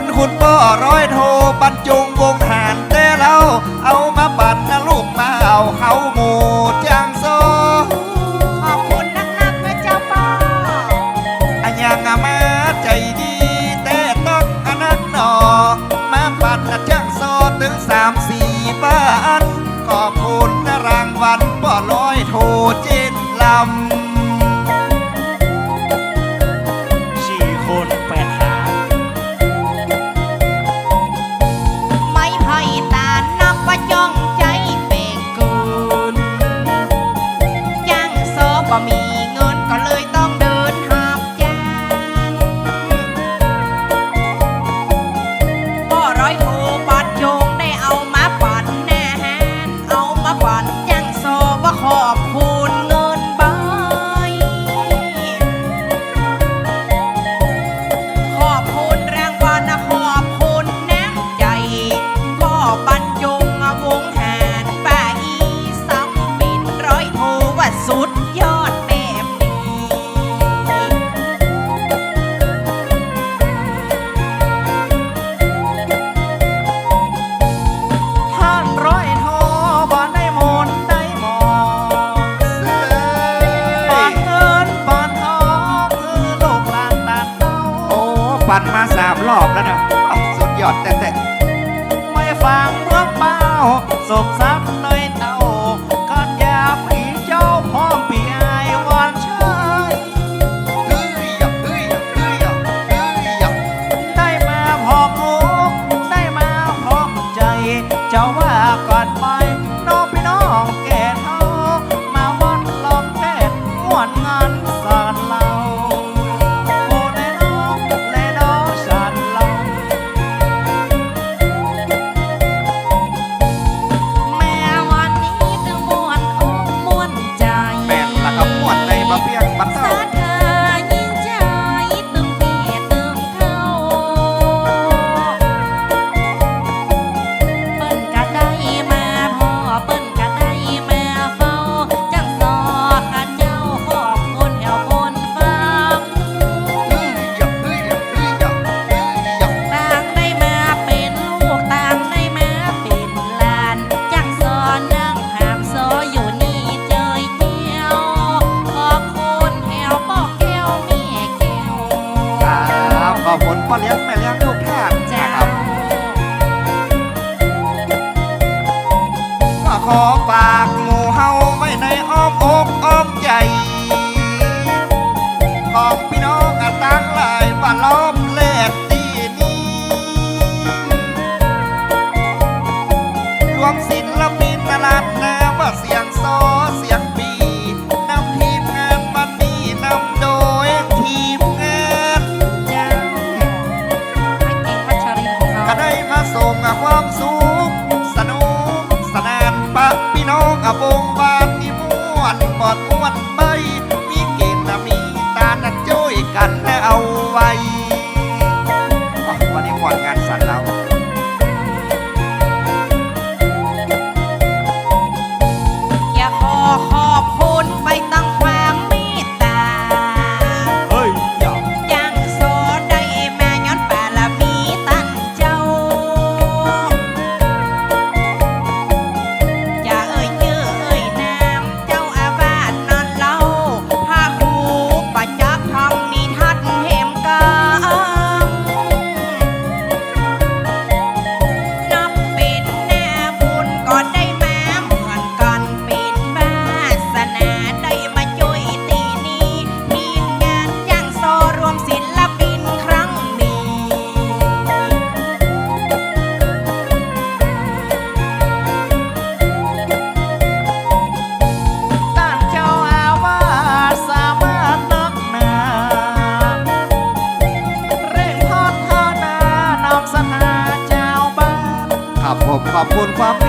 คุณคุณป้อร้อยโทปัญจุ แล้วนะสุดยอดแต่แต่ ผลความ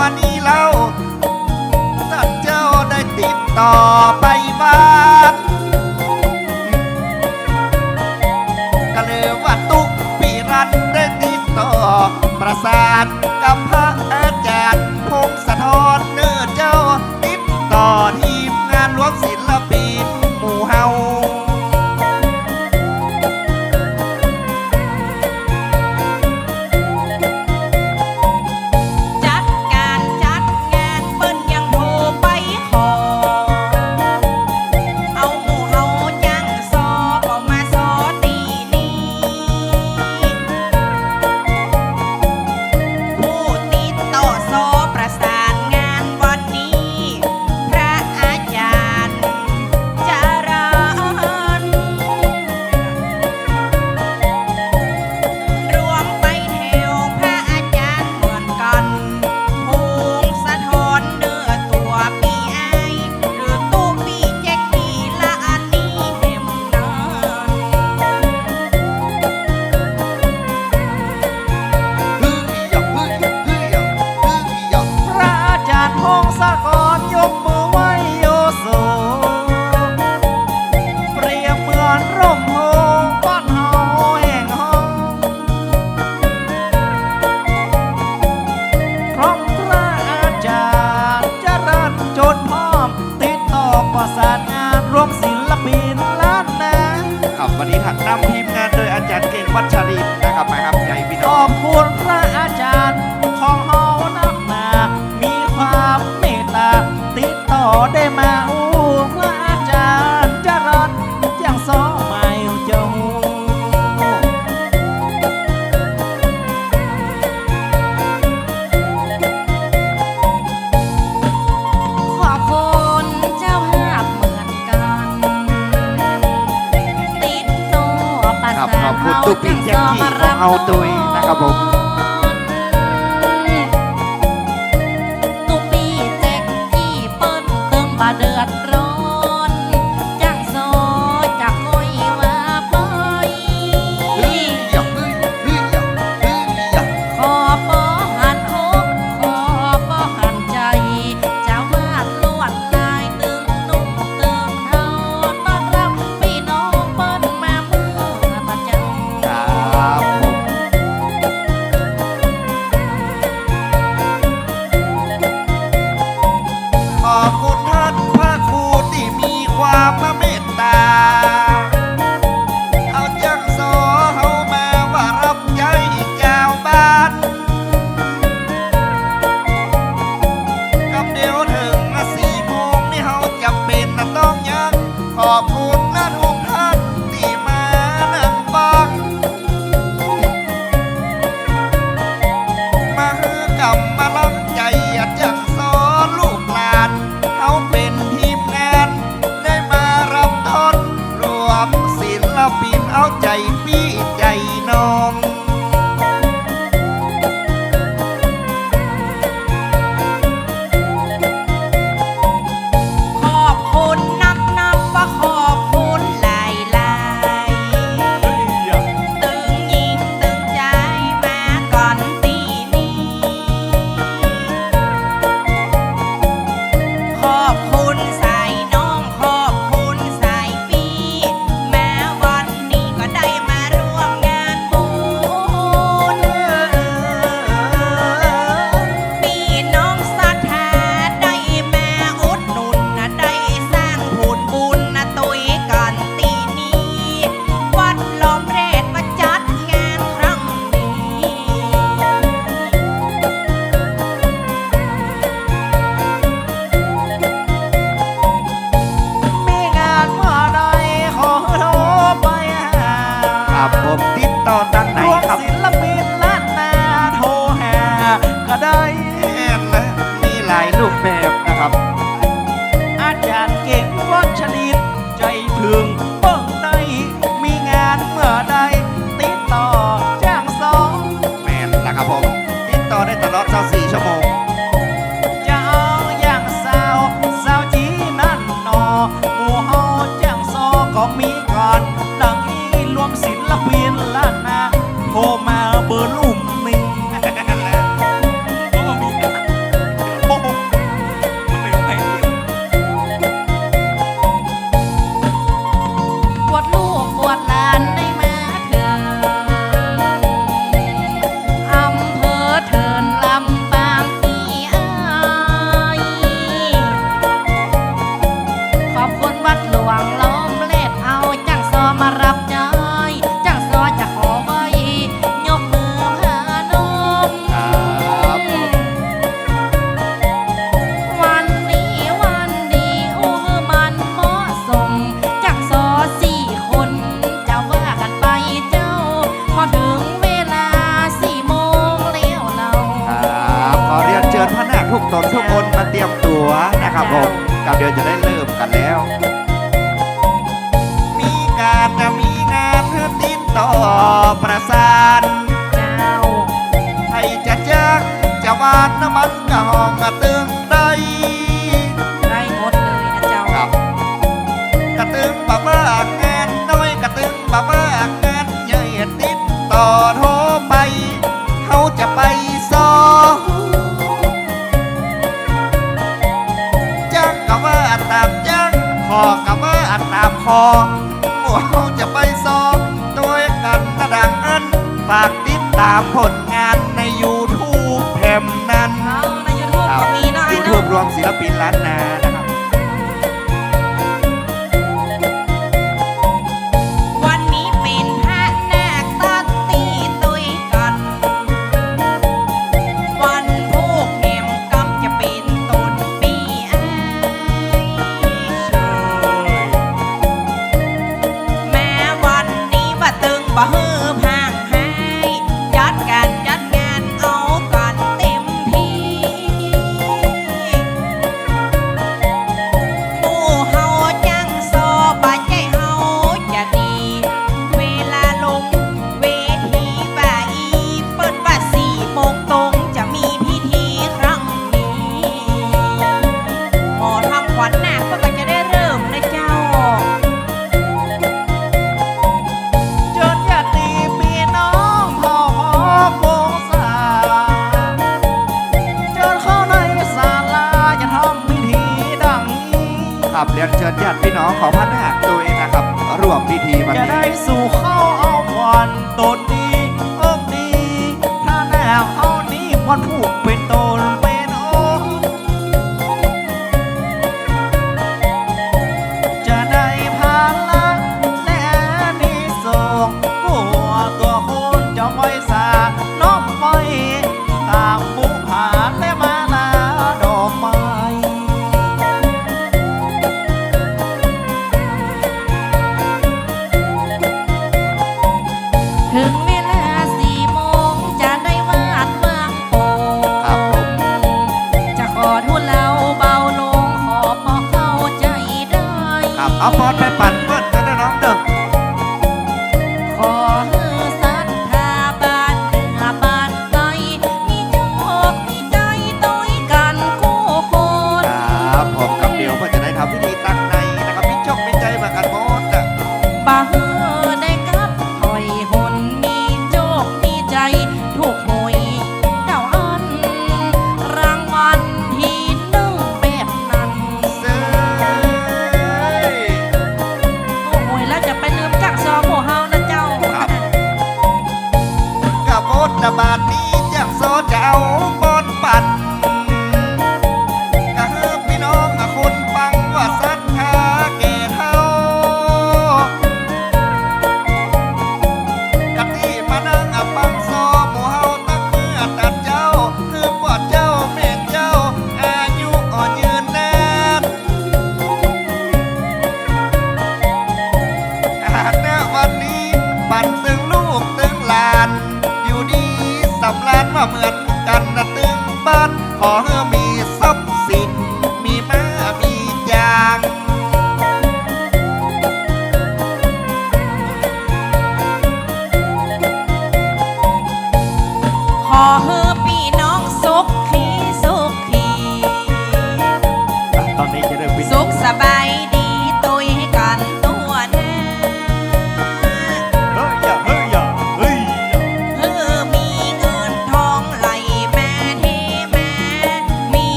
วันนี้เล่าท่านเจ้าได้ติดต่อไปบ้าน 音 copo. าผมติดต่อได้ บ่โทรไปเขาจะไปซอจักกะว่าตามจักคอกะว่าตามคอ ครับเรียนเชิญญาติพี่น้องของพันหักตัวเองนะครับ ร่วมพิธีวันนี้ ได้สู่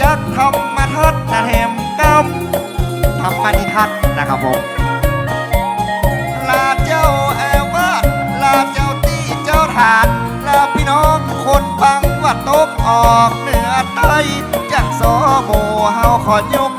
จักธรรมทัศนะแหมก้ามธรรมนิทัศนะครับผม ลาเจ้าแอว่าลาเจ้าตี้เจ้าฐานลาพี่น้องคนบังว่าตบออกเหนือใต้จักสอโมเฮาขอยก